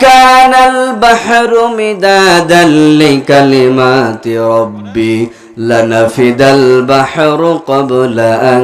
كان البحر مدادا لكلمات ربي لنفد البحر قبل أن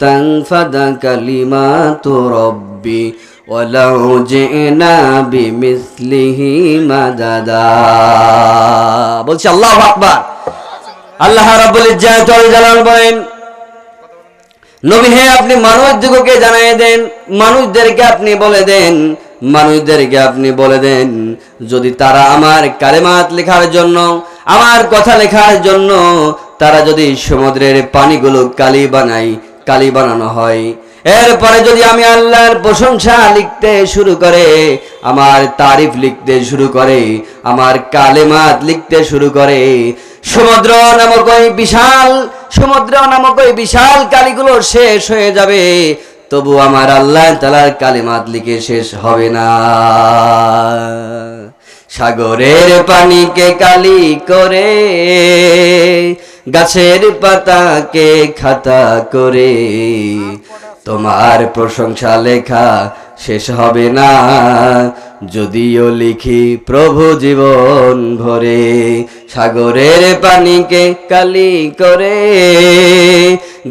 تنفد كلمات ربي ولو جئنا بمثله مددا বলছি আল্লাহ আকবার আল্লাহ রাব্বুল ইজ্জাত ওয়াল জালাল বলেন নবী হে আপনি মানুষদিগকে জানাই দেন মানুষদেরকে আপনি বলে দেন মানুষদেরকে আপনি বলে দেন, যদি তারা আমার কালেমাত লেখার জন্য, আমার কথা লেখার জন্য, তারা যদি সমুদ্রের পানিগুলো কালি বানাই কালি বানানো হয়। এরপরে যদি আমি আল্লাহর প্রশংসা লিখতে শুরু করে, আমার তারিফ লিখতে শুরু করে, আমার কালেমাত লিখতে শুরু করে, সমুদ্র নামক ওই বিশাল, সমুদ্র নামক ওই বিশাল কালিগুলো শেষ হয়ে যাবে তবু আমার আল্লাহ তালার কালিমাত লিখে শেষ হবে না। সাগরের পানিকে কালি করে, গাছের পাতাকে খাতা করে, তোমার প্রশংসা লেখা শেষ হবে না। যদিও লিখি প্রভু জীবন ভরে, সাগরের পানিকে কালি করে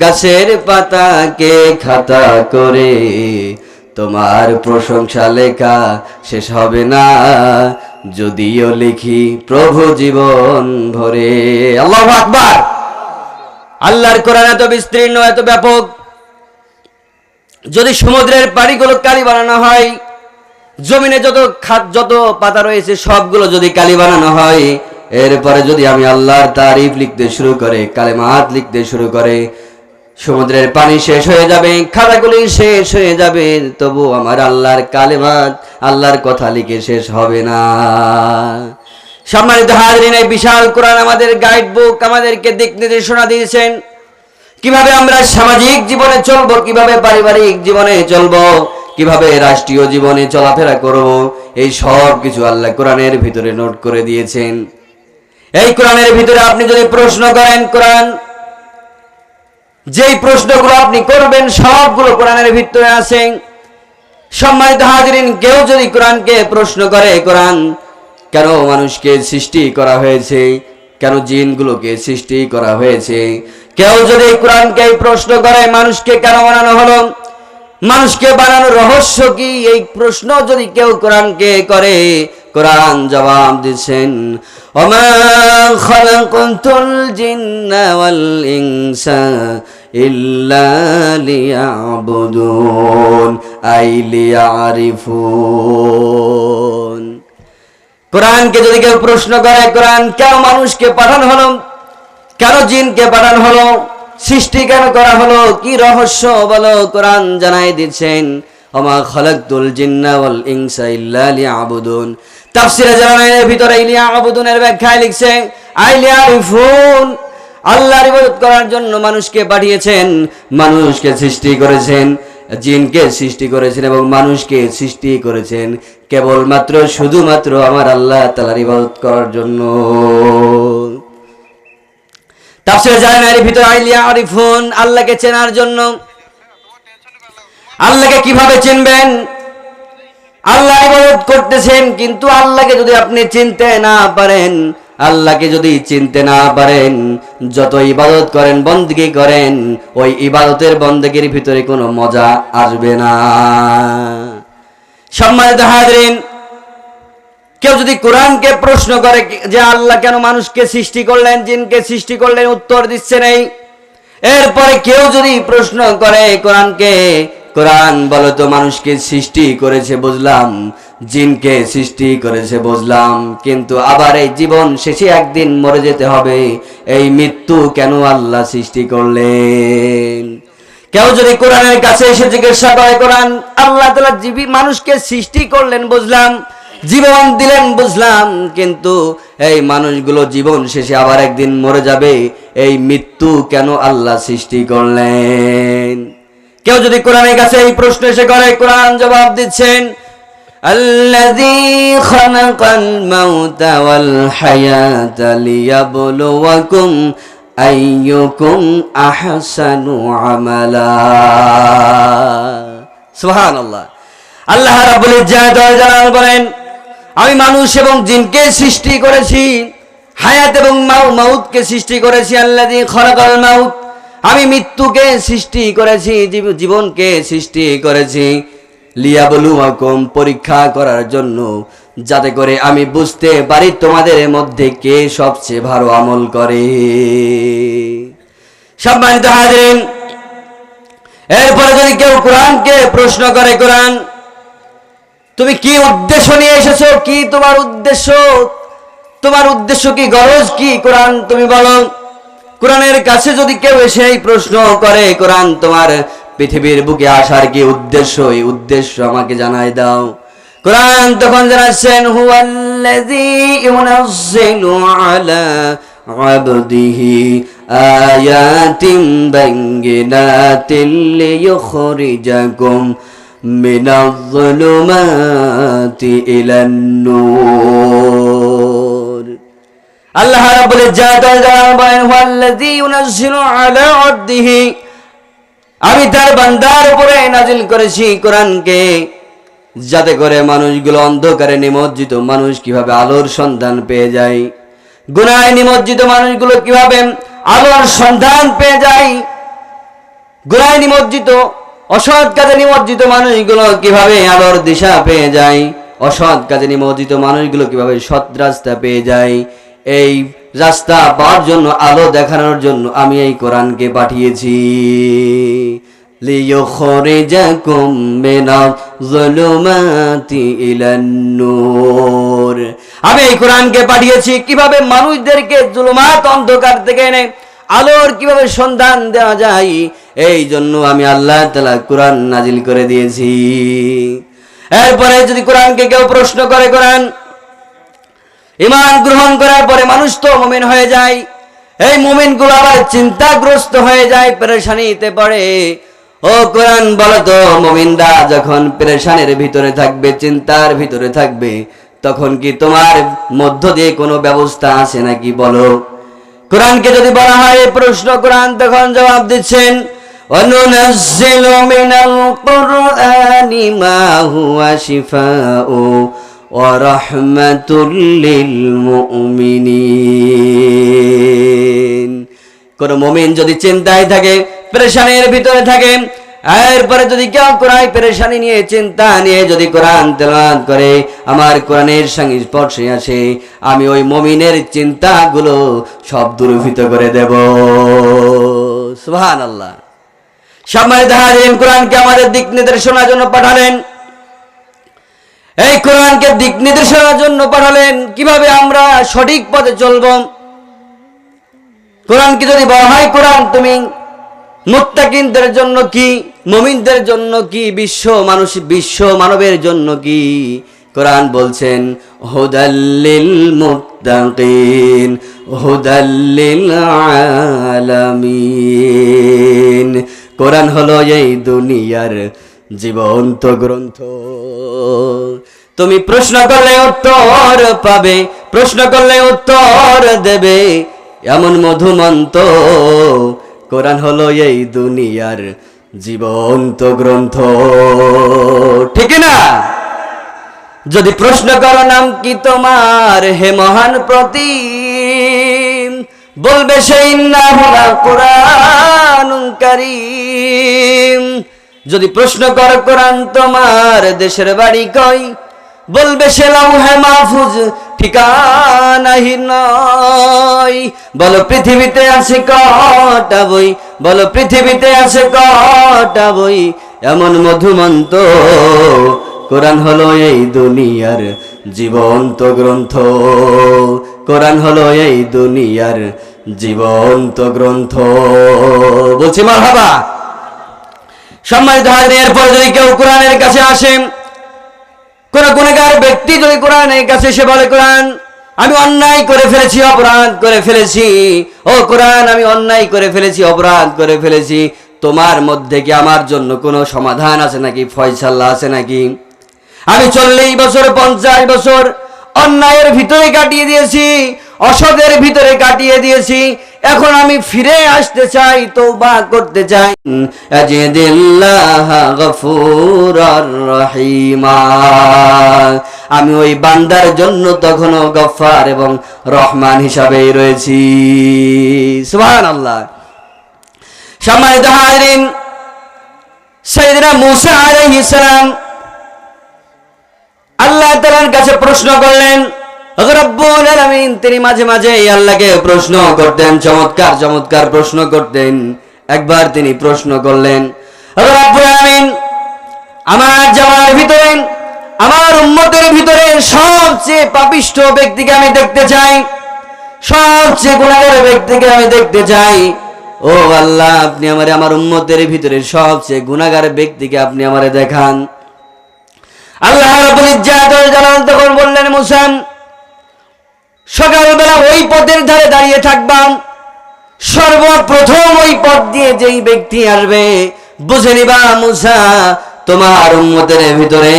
গাছের পাতাকে খাতা করে। তোমার প্রশংসা লেখা শেষ হবে না। যদিও লিখি প্রভু জীবন ভরে। আল্লাহ আকবার! আল্লাহর কোরআন এত বিস্তীর্ণ, এত ব্যাপক। যদি সমুদ্রের পানিগুলো কালি বানানো হয়, জমিনে যত খাত যত পাতা রয়েছে, সবগুলো যদি কালি বানানো হয়, এরপরে যদি আমি আল্লাহর তারিফ লিখতে শুরু করে, কালেমাত লিখতে শুরু করে সমুদ্রের পানি শেষ হয়ে যাবে, খাতাগুলি শেষ হয়ে যাবে, তবু আমার আল্লাহর কালেমাত, আল্লাহর কথা লিখে শেষ হবে না। সম্মানিত হাজরিন বিশাল কোরআন আমাদের গাইড বুক আমাদেরকে দিক নির্দেশনা দিয়েছেন। কীভাবে আমরা সামাজিক জীবনে চলবো, কীভাবে পারিবারিক জীবনে চলবো, কীভাবে রাষ্ট্রীয় জীবনে চলাফেরা করব, এই সব কিছু আল্লাহ কোরআনের ভিতরে নোট করে দিয়েছেন। এই কোরআনের ভিতরে আপনি যদি প্রশ্ন করেন, কোরআন যেই প্রশ্নগুলো আপনি করবেন, সবগুলো কোরআনের ভিতরে আছে। সম্মানিত হাজিরিন, কেউ যদি কোরআনকে প্রশ্ন করে কোরআন কেন মানুষকে সৃষ্টি করা হয়েছে? কেন জিনগুলোকে সৃষ্টি করা হয়েছে? কেউ যদি কোরআনকে প্রশ্ন করে, মানুষকে কেন বানানো হলো? মানুষকে বানানোর রহস্য কি? এই প্রশ্ন যদি কেউ কোরআনকে করে, কোরআন জবাব দিচ্ছেন, ওমা খালাকাতুল জিন্না ওয়াল ইনসা ইল্লা লিয়াবুদুন, আই লিয়ারিফুন। কোরআনকে যদি কেউ প্রশ্ন করে, কোরআন কেন মানুষকে পাঠানো হলো? কেন জিনকে পাঠানো হলো? সৃষ্টি কেন করা হলো? কি রহস্য বলো? কোরআন জানাই দিচ্ছেন, ওমা খালাকতুল জিন্না ওয়াল ইনসা ইল্লা লিয়াবুদুন। তাফসিরে জানানের ভিতরে লিয়াবুদুনের ব্যাখ্যায় লিখছে আইলিয়ারিফুন আল্লাহর ইবাদত করার জন্য মানুষকে পাঠিয়েছেন, মানুষকে সৃষ্টি করেছেন, জিনকে সৃষ্টি করেছেন এবং মানুষকে সৃষ্টি করেছেন। কেবলমাত্র, শুধুমাত্র আমার আল্লাহ তালার ইবাদত করার জন্য। তাফসিরে জানানের ভিতরে আইলিয়া আরিফুন, আল্লাহকে চেনার জন্য। আল্লাহকে কীভাবে চিনবেন? আল্লাহ ইবাদত করতেছেন, কিন্তু আল্লাহকে যদি আপনি চিনতে না পারেন আল্লাহকে যদি চিনতে না পারেন, যত ইবাদত করেন, বন্দগি করেন, ওই ইবাদতের বন্দগির ভিতরে কোনো মজা আসবে না। সম্মানিত হাজরিন, কেউ যদি কোরআনকে প্রশ্ন করে যে আল্লাহ কেন মানুষকে সৃষ্টি করলেন, জিনকে সৃষ্টি করলেন, উত্তর দিচ্ছে নেই, এরপরে কেউ যদি প্রশ্ন করে কোরআনকে কোরআন বলো তো, মানুষকে সৃষ্টি করেছে বুঝলাম, জিনকে সৃষ্টি করেছে বুঝলাম, কিন্তু আবার এই জীবন শেষে একদিন মরে যেতে হবে, এই মৃত্যু কেন আল্লাহ সৃষ্টি করলেন? কেউ যদি কোরআনের কাছে এসে জিজ্ঞাসা করে, কোরআন আল্লাহ তালা জীবী মানুষকে সৃষ্টি করলেন বুঝলাম, জীবন দিলেন বুঝলাম, কিন্তু এই মানুষগুলো জীবন শেষে আবার একদিন মরে যাবে, এই মৃত্যু কেন আল্লাহ সৃষ্টি করলেন? কেউ যদি কোরআনের কাছে এই প্রশ্ন এসে করে কোরআন জবাব দিচ্ছেন الذي خلق الموت والحياة ليبلوكم أيكم أحسن عملا سبحان الله আল্লাহ রাব্বুল ইজ্জাত ওয়াল জালাল বলেন আমি মানুষ এবং জিনকে সৃষ্টি করেছি হায়াত এবং মাউ মাউতকে সৃষ্টি করেছি আল্লাহ খরাকাল মাউত আমি মৃত্যুকে সৃষ্টি করেছি জীবনকে সৃষ্টি করেছি। লিয়াবলুয়াকুম পরীক্ষা করার জন্য। যাতে করে আমি বুঝতে পারি তোমাদের মধ্যে কে সবচেয়ে ভালো আমল করে। সম্মানিত হাজিরিন, এরপরে যদি কেউ কোরআনকে প্রশ্ন করে, কোরআন, তুমি কি উদ্দেশ্য নিয়ে এসেছ? কি তোমার উদ্দেশ্য? তোমার উদ্দেশ্য কি? গরজ কি? কোরআন, তুমি বলো। কোরআনের কাছে যদি কেউ এসে এই প্রশ্ন করে, কোরআন তোমার পৃথিবীর বুকে আসার কি উদ্দেশ্য? এই উদ্দেশ্য আমাকে জানাই দাও। কোরআন তখন জানাচ্ছেন, হুয়াল্লাযী ইউনাজ্জিলু আলা আবদিহি আয়াতিম বাইনাতিল লিয়ুখরিজাকুম মিনাজ-যুলুমাতি ইলান-নূর। আল্লাহ রাব্বুল জালাল বলেন, হুয়াল্লাযী ইউনাজ্জিলু আলা আবদিহি। আমি তার বান্দার উপরে নাজিল করেছি কোরআনকে, যাতে করে মানুষগুলো অন্ধকারে নিমজ্জিত মানুষ কীভাবে আলোর সন্ধান পেয়ে যায়, গুনায় নিমজ্জিত মানুষগুলো কীভাবে আলোর সন্ধান পেয়ে যায়, গুনায় নিমজ্জিত, অসৎ কাজে নিমজ্জিত মানুষগুলো কীভাবে আলোর দিশা পেয়ে যায়, অসৎ কাজে নিমজ্জিত মানুষগুলো কীভাবে সৎ রাস্তা পেয়ে যায় এই রাস্তা পাওয়ার জন্য, আলো দেখানোর জন্য আমি এই কোরআনকে পাঠিয়েছি। আমি এই কোরআনকে পাঠিয়েছি। কীভাবে মানুষদেরকে জুলুমাত অন্ধকার থেকে এনে আলোর কীভাবে সন্ধান দেওয়া যায়, এই জন্য আমি আল্লাহ তালা কোরআন নাজিল করে দিয়েছি। এরপরে যদি কোরআনকে কেউ প্রশ্ন করে, কোরআন ইমান গ্রহণ করার পরে মানুষ তো মোমিন হয়ে যায়। এই মোমিনগুলো আবার চিন্তাগ্রস্ত হয়ে যায়, পেরেশানিতে পড়ে। ও কোরআন বলতো মোমিনরা যখন পেরেশানের ভিতরে থাকবে, চিন্তার ভিতরে থাকবে, তখন কি তোমার মধ্য দিয়ে কোনো ব্যবস্থা আছে নাকি বলো? কোরআনকে যদি বলা হয় প্রশ্ন কোরআন তখন জবাব দিচ্ছেন অনুনজ্জিল মিনাল কুরআনি মা হুয়া শিফাউ। ورحمة للمؤمنين কোন মমিন যদি চিন্তায় থাকে পেরেশানির ভিতরে থাকে এরপরে যদি কেউ কোরআন পেরেশানি নিয়ে চিন্তা নিয়ে যদি কোরআন তেলাওয়াত করে আমার কোরআনের সঙ্গে স্পর্শে আসে আমি ওই মমিনের চিন্তাগুলো সব দূরীভূত করে দেব সুবহান আল্লাহ সম্মানিত হাজিরিন কোরআনকে আমাদের দিক নির্দেশনার জন্য পাঠালেন এই কোরআনকে দিক নির্দেশনার জন্য পাঠালেন। কীভাবে আমরা সঠিক পথে চলব? কোরআনকে যদি বলা হয়, কোরআন তুমি মুত্তাকিনদের জন্য কি, মমিনদের জন্য কি, বিশ্ব মানুষ বিশ্ব মানবের জন্য কি? কোরআন বলছেন হুদাল্লিল মুত্তাকিন হুদাল্লিল আলামিন। কোরআন হলো এই দুনিয়ার জীবন্ত গ্রন্থ। তুমি প্রশ্ন করলে উত্তর পাবে, প্রশ্ন করলে উত্তর দেবে। এমন মধুমন্ত, কোরআন হলো এই দুনিয়ার জীবন্ত গ্রন্থ। ঠিক না? যদি প্রশ্ন করো নাম কি তোমার, হে মহান প্রতি বলবে সেই নাম কোরআন যদি প্রশ্ন কর কোরআন তোমার, দেশের বাড়ি কই? বলবে সে হে মাহফুজ ঠিকানাহি নয়। বলো পৃথিবীতে আছে কটা বই? বলো পৃথিবীতে আছে কটা বই? এমন মধুমন্ত, কোরআন হলো এই দুনিয়ার জীবন্ত গ্রন্থ। কোরআন হলো এই দুনিয়ার জীবন্ত গ্রন্থ। বলছি মা বাবা সম্মানিত হাজির এরপর যদি কেউ কোরআনের কাছে আসে কোন গুণেগার ব্যক্তি যদি কোরআনের কাছে এসে বলে, কোরআন, আমি অন্যায় করে ফেলেছি, অপরাধ করে ফেলেছি। ও কোরআন, আমি অন্যায় করে ফেলেছি, অপরাধ করে ফেলেছি। তোমার মধ্যে কি আমার জন্য কোনো সমাধান আছে নাকি? ফয়সাল্লা আছে নাকি? আমি চল্লিশ বছর, পঞ্চাশ বছর অন্যায়ের ভিতরে কাটিয়ে দিয়েছি। অসদের ভিতরে কাটিয়ে দিয়েছি। এখন আমি ফিরে আসতে চাই তৌবা করতে চাই। আমি ওই বান্দার জন্য তখনও গফার এবং রহমান হিসাবেই রয়েছি। সুবহান আল্লাহ হাজরিন, সাইয়েদনা মুসা আল্লাহ তাআলার কাছে প্রশ্ন করলেন রব্বুল আলামিন তিনি মাঝে মাঝে আল্লাহকে প্রশ্ন করতেন, চমৎকার চমৎকার প্রশ্ন করতেন। একবার তিনি প্রশ্ন করলেন রব্বুল আলামিন, আমার জামার ভিতরে, আমার উম্মতের ভিতরে সবচেয়ে পাপিষ্ঠ ব্যক্তিকে আমি দেখতে চাই, সবচেয়ে গুণাগার ব্যক্তিকে আমি দেখতে চাই। ও আল্লাহ, আপনি আমারে, আমার উম্মতের ভিতরে সবচেয়ে গুণাগার ব্যক্তিকে আপনি আমারে দেখান। আল্লাহ ইজ্জাত ওয়াল জালাল তখন বললেন মুসা সকালবেলা ওই পথের ধারে দাঁড়িয়ে থাকবাম। সর্বপ্রথম ওই পথ দিয়ে যেই ব্যক্তি আসবে, বুঝে নিবা মুসা, তোমার উম্মতের ভিতরে,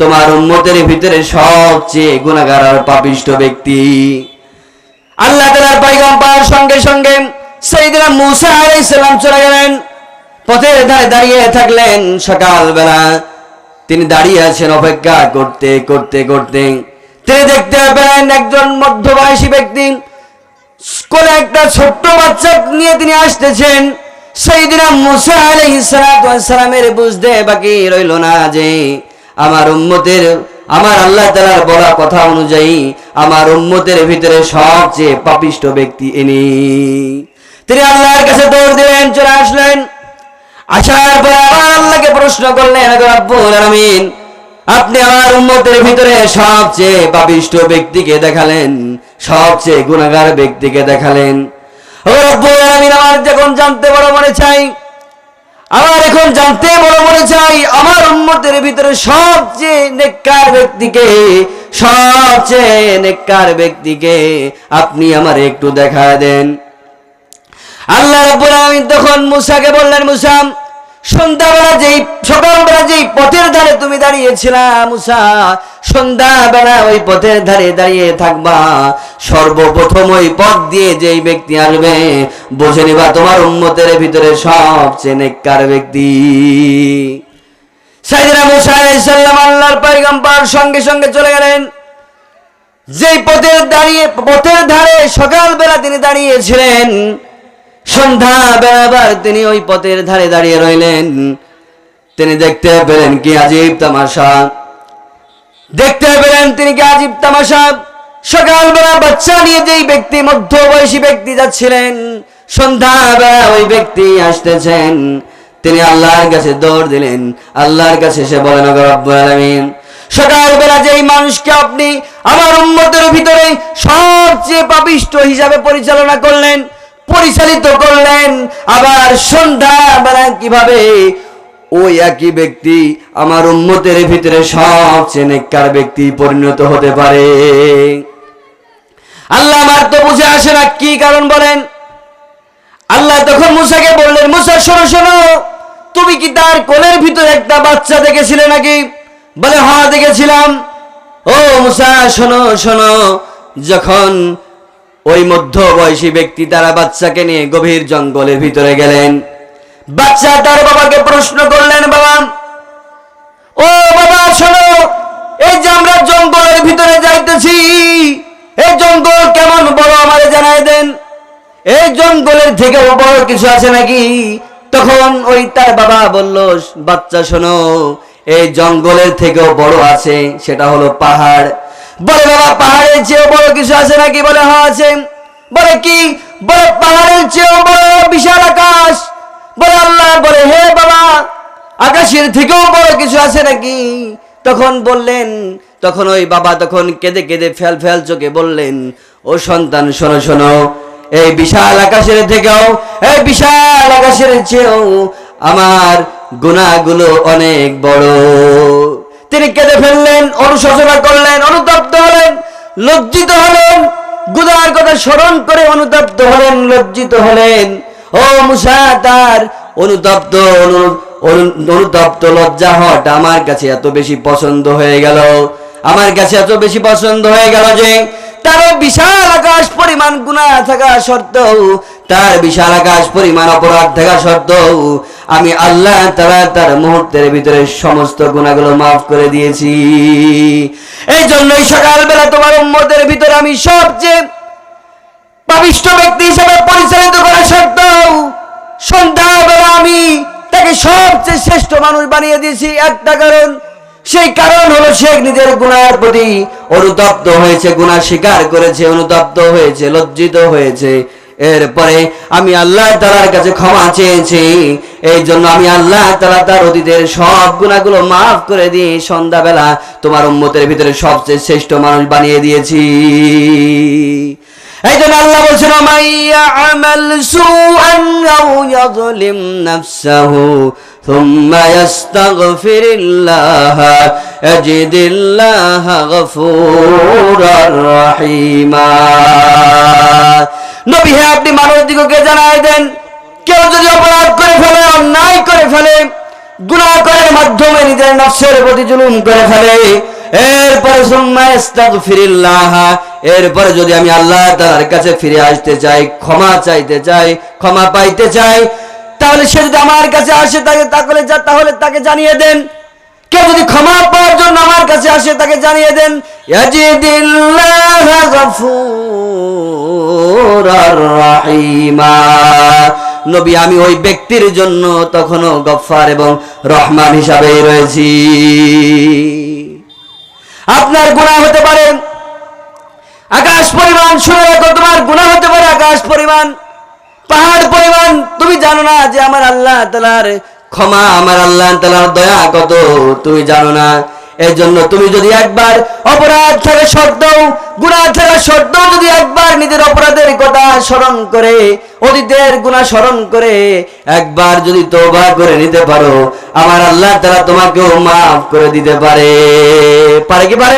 তোমার উন্মতের ভিতরে সবচেয়ে গুণাগার আর পাপিষ্ট ব্যক্তি। আল্লাহ তাআলার পয়গম্বর সঙ্গে সঙ্গে সাইয়েদনা মুসা সালাম চলে গেলেন। পথের ধারে দাঁড়িয়ে থাকলেন সকালবেলা। তিনি দাঁড়িয়ে আছেন অপেক্ষা করতে করতে করতে। তিনি দেখতে পেলেন একজন মধ্যবয়সী ব্যক্তি। কোন একটা ছোট্ট বাচ্চা নিয়ে তিনি আসতেছেন। সেই দিন বুঝতে বাকি রইল না যে আমার উম্মতের, আমার আল্লাহ তাআলার বলা কথা অনুযায়ী আমার উম্মতের ভিতরে সবচেয়ে পাপিষ্ট ব্যক্তি ইনি। তিনি আল্লাহর কাছে দৌড় দিলেন, চলে আসলেন। আসার পরে আল্লাহকে প্রশ্ন করলেন রব্বুল আলামিন আপনি আমার উম্মতের ভিতরে সবচেয়ে পাপিষ্ট ব্যক্তিকে দেখালেন, সবচেয়ে গুণাগার ব্যক্তিকে দেখালেন। আমার যখন জানতে বড় মনে চাই, আমার এখন জানতে বড় মনে চাই, আমার উন্মতের ভিতরে সবচেয়ে নেককার ব্যক্তিকে, সবচেয়ে নেককার ব্যক্তিকে আপনি আমার একটু দেখা দেন। আল্লাহ রাব্বুল আলামিন তখন মুসাকে বললেন, মুসা সন্ধ্যাবেলা যেই, সকালবেলা যেই পথের ধারে তুমি দাঁড়িয়েছিলা মুসা, সন্ধ্যাবেলা ওই পথের ধারে দাঁড়িয়ে থাকবা। সর্বপ্রথম ওই পথ দিয়ে যেই ব্যক্তি আসবে, বুঝে নিবা তোমার উম্মতের ভিতরে সবচেয়ে নেককার ব্যক্তি। সাইদিনা মুসা আলাইহিস সালাম আল্লাহর পয়গম্বর সঙ্গে সঙ্গে চলে গেলেন। যেই পথের দাঁড়িয়ে, পথের ধারে সকালবেলা তিনি দাঁড়িয়েছিলেন সন্ধ্যা বেড়াবার তিনি ওই পথের ধারে দাঁড়িয়ে রইলেন। তিনি দেখতে পেলেন কি আজীব তামাশা। দেখতে পেলেন তিনি কি আজীব তামাশা। সকালবেলা বাচ্চা নিয়ে যেই ব্যক্তি, মধ্যবয়সী ব্যক্তি যাচ্ছিলেন সন্ধ্যাবেলা ওই ব্যক্তি আসতেছেন। তিনি আল্লাহর কাছে দৌড় দিলেন। আল্লাহর কাছে সে বলেন, "ওগো রব্বুল আলামিন, সকালবেলা যেই মানুষকে আপনি আমার উন্মতের ভিতরে সবচেয়ে পাপিষ্ট হিসাবে পরিচালনা করলেন পরিচালিত করলেন। আবার সন্ধ্যাবেলা কীভাবে? ওই একই ব্যক্তি আমার উম্মতের ভিতরে সবচেয়ে নেককার ব্যক্তি পরিণত হতে পারে। আল্লাহ আমার তো বুঝে আসে না, কি কারণ বলেন? আল্লাহ তখন মুসাকে বললেন, মুসা, শোনো শোনো, তুমি কি তার কোলের ভিতরে একটা বাচ্চা দেখেছিলে নাকি? বলে হ্যাঁ দেখেছিলাম। ও মুসা, শোনো শোনো, যখন ওই মধ্য বয়সী ব্যক্তি তারা বাচ্চাকে নিয়ে গভীর জঙ্গলের ভিতরে গেলেন। বাচ্চা তার বাবাকে প্রশ্ন করলেন, বাবা, ও বাবা, শোনো, এই যে আমরা জঙ্গলের ভিতরে যাইতেছি, এই জঙ্গল কেমন বড় আমারে জানাই দেন। এই জঙ্গলের থেকেও বড় কিছু আছে নাকি? তখন ওই তার বাবা বলল, বাচ্চা, শোনো, এই জঙ্গলের থেকেও বড় আছে, সেটা হলো পাহাড়। বলে বাবা, পাহাড়ের চেয়েও বড় কিছু আছে নাকি বলে? হ্যাঁ আছে। বলে কি? বলে পাহাড়ের চেয়েও বড় বিশাল আকাশ। বলে আল্লাহ, বলে হে বাবা, আকাশের থেকেও বড় কিছু আছে নাকি? তখন বললেন, তখন ওই বাবা তখন কেঁদে কেঁদে ফেল ফেল চোখে বললেন, ও সন্তান, শোনো শোনো, এই বিশাল আকাশের থেকেও, এই বিশাল আকাশের চেয়েও আমার গুণাগুলো অনেক বড়। তিনি কেঁদে ফেললেন, অনুশোচনা করলেন, অনুতপ্ত হলেন, লজ্জিত হলেন। গুনার কথা স্মরণ করে অনুতপ্ত হলেন, লজ্জিত হলেন। ও মুসা, তার অনুতপ্ত, অনু- অনু- অনুতপ্ত লজ্জা হওয়াটা আমার কাছে এত বেশি পছন্দ হয়ে গেল। আমার কাছে এত বেশি পছন্দ হয়ে গেল যে, তারও বিশাল আকাশ পরিমাণ গুণা থাকা সত্ত্বেও তার বিশাল আকাশ পরিমাণ অপরাধ থাকা সত্ত্বেও আমি আল্লাহ তারা তার মুহূর্তের ভিতরে সমস্ত গুণাগুলো মাফ করে দিয়েছি। এই জন্য জন্যই সকালবেলা তোমার উম্মতের ভিতরে আমি সবচেয়ে পাবিষ্ট ব্যক্তি হিসেবে পরিচালিত করা সত্ত্বেও সন্ধ্যাবেলা আমি তাকে সবচেয়ে শ্রেষ্ঠ মানুষ বানিয়ে দিয়েছি। একটা কারণ, সেই কারণ হলো সে নিজের গুণার প্রতি অনুতপ্ত হয়েছে গুণা স্বীকার করেছে, অনুতপ্ত হয়েছে, লজ্জিত হয়েছে। এরপরে আমি আল্লাহ তালার কাছে ক্ষমা চেয়েছি। এই জন্য আমি আল্লাহ তালা তার অতীতের সব গুণাগুলো মাফ করে দিয়ে সন্ধ্যাবেলা তোমার উম্মতের ভিতরে সবচেয়ে শ্রেষ্ঠ মানুষ বানিয়ে দিয়েছি। এই আল্লাহ বলছেন মাইয়া আমাল ইয়াযলিম নাফসাহু থুম্মা ইস্তাগফিরিল্লাহ আজিদিল্লাহ গফুরার রাহিমা। নবী হে, আপনি মানুষ দিগকে জানাই দেন? কেউ যদি অপরাধ করে ফেলে, অন্যায় করে ফেলে, গুনাহ করার মাধ্যমে নিজের নফসের প্রতি জুলুম করে ফেলে, এরপরে এরপরে যদি আমি আল্লাহ তাআলার কাছে ফিরে আসতে চাই, ক্ষমা চাইতে চাই, ক্ষমা পাইতে চাই, তাহলে সে যদি আমার কাছে আসে তাকে তাহলে তাকে জানিয়ে দেন। কেউ যদি ক্ষমা পাওয়ার জন্য আমার কাছে আসে, তাকে জানিয়ে দেন নবী, আমি ওই ব্যক্তির জন্য তখনও গফফার এবং রহমান হিসাবে রয়েছি। আপনার গুনাহ হতে পারে, আকাশ পরিমাণ শুনে রাখো তোমার গুনাহ হতে পারে, আকাশ পরিমাণ, পাহাড় পরিমাণ। তুমি জানো না যে আমার আল্লাহ তালার ক্ষমা আমার আল্লাহ তালার দয়া, কত তুমি জানো না। এই জন্য তুমি যদি একবার অপরাধ থেকে সত্ত্বেও গুণা থেকে সত্ত্বেও যদি একবার নিজের অপরাধের কথা স্মরণ করে, অতীতের গুণা স্মরণ করে, একবার যদি তোবা করে নিতে পারো, আমার আল্লাহ তারা তোমাকেও মাফ করে দিতে পারে। পারে কি পারে